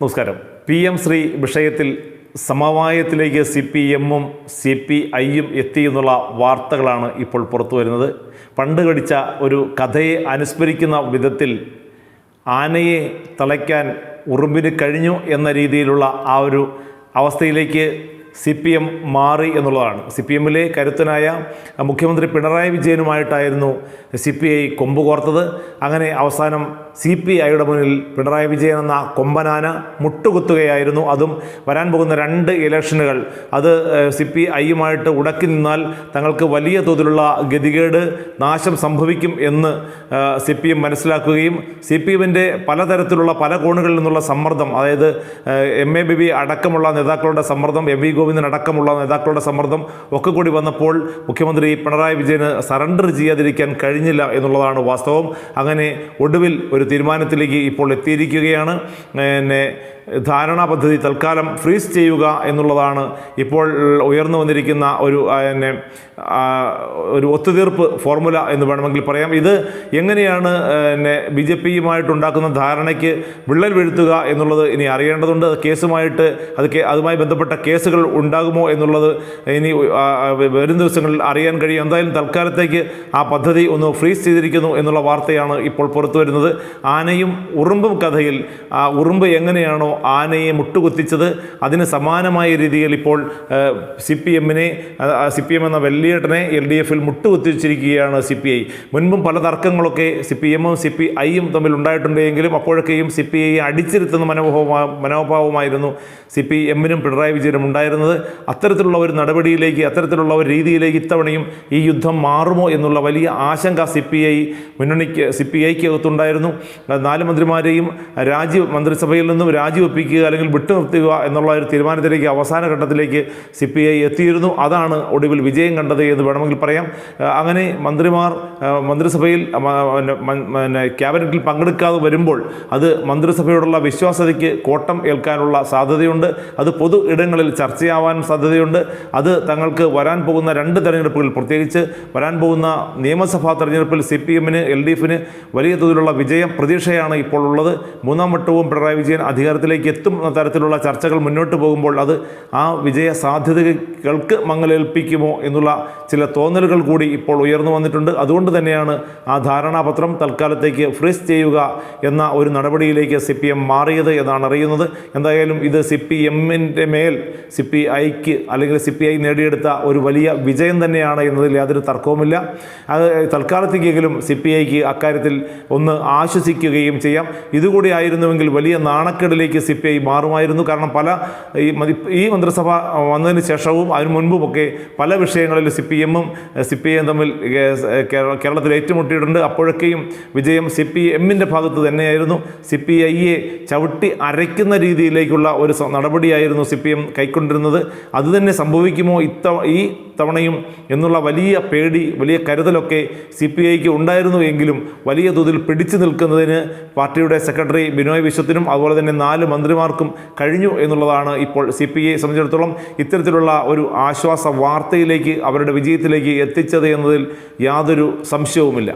നമസ്കാരം. P M Shri വിഷയത്തിൽ സമവായത്തിലേക്ക് സി പി എമ്മും സി പി ഐയും എത്തി എന്നുള്ള വാർത്തകളാണ് ഇപ്പോൾ പുറത്തു വരുന്നത്. പണ്ട് കടിച്ച ഒരു കഥയെ അനുസ്മരിക്കുന്ന വിധത്തിൽ ആനയെ തളയ്ക്കാൻ ഉറുമ്പിന് കഴിഞ്ഞു എന്ന രീതിയിലുള്ള ആ ഒരു അവസ്ഥയിലേക്ക് സി പി എം മാറി എന്നുള്ളതാണ്. സി പി എമ്മിലെ കരുത്തനായ മുഖ്യമന്ത്രി പിണറായി വിജയനുമായിട്ടായിരുന്നു സി പി ഐ കൊമ്പ് കോർത്തത് അങ്ങനെ അവസാനം സി പി ഐയുടെ മുന്നിൽ പിണറായി വിജയൻ എന്ന കൊമ്പനാന മുട്ടുകുത്തുകയായിരുന്നു. അതും വരാൻ പോകുന്ന രണ്ട് ഇലക്ഷനുകൾ. അത് സി പി ഐയുമായിട്ട് ഉടക്കി നിന്നാൽ തങ്ങൾക്ക് വലിയ തോതിലുള്ള ഗതികേട് നാശം സംഭവിക്കും എന്ന് സി പി എം മനസ്സിലാക്കുകയും സി പി എമ്മിന്റെ പലതരത്തിലുള്ള പല കോണുകളിൽ നിന്നുള്ള സമ്മർദ്ദം അതായത് എം എ ബിബി അടക്കമുള്ള നേതാക്കളുടെ സമ്മർദ്ദം എം വി ഗോവിന്ദൻ അടക്കമുള്ള നേതാക്കളുടെ സമ്മർദ്ദം ഒക്കെ കൂടി വന്നപ്പോൾ മുഖ്യമന്ത്രി പിണറായി വിജയന് സറണ്ടർ ചെയ്യാതിരിക്കാൻ കഴിഞ്ഞില്ല എന്നുള്ളതാണ് വാസ്തവം. അങ്ങനെ ഒടുവിൽ ഒരു തീരുമാനത്തിലേക്ക് ഇപ്പോൾ എത്തിയിരിക്കുകയാണ്. പിന്നെ ധാരണാ പദ്ധതി തൽക്കാലം ഫ്രീസ് ചെയ്യുക എന്നുള്ളതാണ് ഇപ്പോൾ ഉയർന്നു വന്നിരിക്കുന്ന ഒരു പിന്നെ ഒരു ഒത്തുതീർപ്പ് ഫോർമുല എന്ന് വേണമെങ്കിൽ പറയാം. ഇത് എങ്ങനെയാണ് പിന്നെ ബി ജെ പിയുമായിട്ടുണ്ടാക്കുന്ന ധാരണയ്ക്ക് വിള്ളൽ വീഴ്ത്തുക എന്നുള്ളത് ഇനി അറിയേണ്ടതുണ്ട്. കേസുമായിട്ട് അത് അതുമായി ബന്ധപ്പെട്ട കേസുകൾ ഉണ്ടാകുമോ എന്നുള്ളത് ഇനി വരും ദിവസങ്ങളിൽ അറിയാൻ കഴിയും. എന്തായാലും തൽക്കാലത്തേക്ക് ആ പദ്ധതി ഒന്ന് ഫ്രീസ് ചെയ്തിരിക്കുന്നു എന്നുള്ള വാർത്തയാണ് ഇപ്പോൾ പുറത്തു വരുന്നത് ആനയും ഉറുമ്പും കഥയിൽ ആ ഉറുമ്പ് എങ്ങനെയാണോ ആനയെ മുട്ടുകുത്തിച്ചത് അതിന് സമാനമായ രീതിയിൽ ഇപ്പോൾ സി പി എമ്മിനെ സി പി എം എന്ന വെള്ളിയേട്ടനെ എൽ ഡി എഫിൽ മുട്ടുകുത്തിച്ചിരിക്കുകയാണ് സി പി ഐ. മുൻപും പല തർക്കങ്ങളൊക്കെ സി പി എമ്മും സി പി ഐയും തമ്മിൽ ഉണ്ടായിട്ടുണ്ടെങ്കിലും അപ്പോഴൊക്കെയും സി പി ഐ അടിച്ചിരുത്തുന്ന മനോഭാവ മനോഭാവമായിരുന്നു സി പി എമ്മിനും പിണറായി വിജയനും ഉണ്ടായിരുന്നത്. അത്തരത്തിലുള്ള ഒരു നടപടിയിലേക്ക് അത്തരത്തിലുള്ള ഒരു രീതിയിലേക്ക് ഇത്തവണയും ഈ യുദ്ധം മാറുമോ എന്നുള്ള വലിയ ആശങ്ക സി പി ഐ മുന്നണിക്ക് സി പി ഐക്ക് അകത്തുണ്ടായിരുന്നു നാല് മന്ത്രിമാരെയും രാജി മന്ത്രിസഭയിൽ നിന്നും രാജിവെപ്പിക്കുക അല്ലെങ്കിൽ വിട്ടുനിർത്തുക എന്നുള്ള ഒരു തീരുമാനത്തിലേക്ക് അവസാന ഘട്ടത്തിലേക്ക് സി പി ഐ എത്തിയിരുന്നു. അതാണ് ഒടുവിൽ വിജയം കണ്ടത് എന്ന് വേണമെങ്കിൽ പറയാം. അങ്ങനെ മന്ത്രിമാർ മന്ത്രിസഭയിൽ പിന്നെ ക്യാബിനറ്റിൽ പങ്കെടുക്കാതെ വരുമ്പോൾ അത് മന്ത്രിസഭയോടുള്ള വിശ്വാസതയ്ക്ക് കോട്ടം ഏൽക്കാനുള്ള സാധ്യതയുണ്ട്. അത് പൊതു ഇടങ്ങളിൽ ചർച്ചയാവാൻ സാധ്യതയുണ്ട്. അത് തങ്ങൾക്ക് വരാൻ പോകുന്ന രണ്ട് തെരഞ്ഞെടുപ്പുകൾ പ്രത്യേകിച്ച് വരാൻ പോകുന്ന നിയമസഭാ തെരഞ്ഞെടുപ്പിൽ സി പി എമ്മിന് എൽ ഡി എഫിന് വലിയ തോതിലുള്ള വിജയം പ്രതീക്ഷയാണ് ഇപ്പോൾ ഉള്ളത്. മൂന്നാം വട്ടവും പിണറായി വിജയൻ അധികാരത്തിലേക്ക് എത്തുന്ന തരത്തിലുള്ള ചർച്ചകൾ മുന്നോട്ട് പോകുമ്പോൾ അത് ആ വിജയ സാധ്യതകൾക്ക് മങ്ങലേൽപ്പിക്കുമോ എന്നുള്ള ചില തോന്നലുകൾ കൂടി ഇപ്പോൾ ഉയർന്നു വന്നിട്ടുണ്ട്. അതുകൊണ്ട് തന്നെയാണ് ആ ധാരണാപത്രം തൽക്കാലത്തേക്ക് ഫ്രീസ് ചെയ്യുക എന്ന ഒരു നടപടിയിലേക്ക് സി പി എം മാറിയത് എന്നാണ് അറിയുന്നത്. എന്തായാലും ഇത് സി പി എമ്മിന്റെ മേൽ സി പി ഐക്ക് അല്ലെങ്കിൽ സി പി ഐ നേടിയെടുത്ത ഒരു വലിയ വിജയം തന്നെയാണ് എന്നതിൽ യാതൊരു തർക്കവുമില്ല. അത് തൽക്കാലത്തേക്കെങ്കിലും സി പി ഐക്ക് അക്കാര്യത്തിൽ ഒന്ന് ആശ്വസിക്കുകയും ചെയ്യാം. ഇതുകൂടി ആയിരുന്നുവെങ്കിൽ വലിയ നാണക്കേടിലേക്ക് സി പി ഐ മാറുമായിരുന്നു. കാരണം പല ഈ മതി- ഈ മന്ത്രിസഭ വന്നതിന് ശേഷവും അതിനു മുൻപുമൊക്കെ പല വിഷയങ്ങളിൽ സി പി എമ്മും സി പി ഐയും തമ്മിൽ കേരളത്തിൽ ഏറ്റുമുട്ടിയിട്ടുണ്ട്. അപ്പോഴൊക്കെയും വിജയം സി പി എമ്മിന്റെ ഭാഗത്ത് തന്നെയായിരുന്നു. സി പി ഐയെ ചവിട്ടി അരയ്ക്കുന്ന രീതിയിലേക്കുള്ള ഒരു നടപടിയായിരുന്നു സി പി എം കൈക്കൊണ്ടിരുന്നത്. അതുതന്നെ സംഭവിക്കുമോ? ഇത്ത ഈ തവണയും എന്നുള്ള വലിയ പേടി വലിയ കരുതലൊക്കെ സി പി ഐക്ക് ഉണ്ടായിരുന്നു എങ്കിലും വലിയ തോതിൽ പിടിച്ചു നിൽക്കുന്നതിന് പാർട്ടിയുടെ സെക്രട്ടറി ബിനോയ് വിശ്വത്തിനും അതുപോലെ തന്നെ നാല് മന്ത്രിമാർക്കും കഴിഞ്ഞു എന്നുള്ളതാണ് ഇപ്പോൾ സി പി ഐ സംബന്ധിച്ചിടത്തോളം ഇത്തരത്തിലുള്ള ഒരു ആശ്വാസ വാർത്തയിലേക്ക് അവരുടെ വിജയത്തിലേക്ക് എത്തിച്ചത് എന്നതിൽ യാതൊരു സംശയവുമില്ല.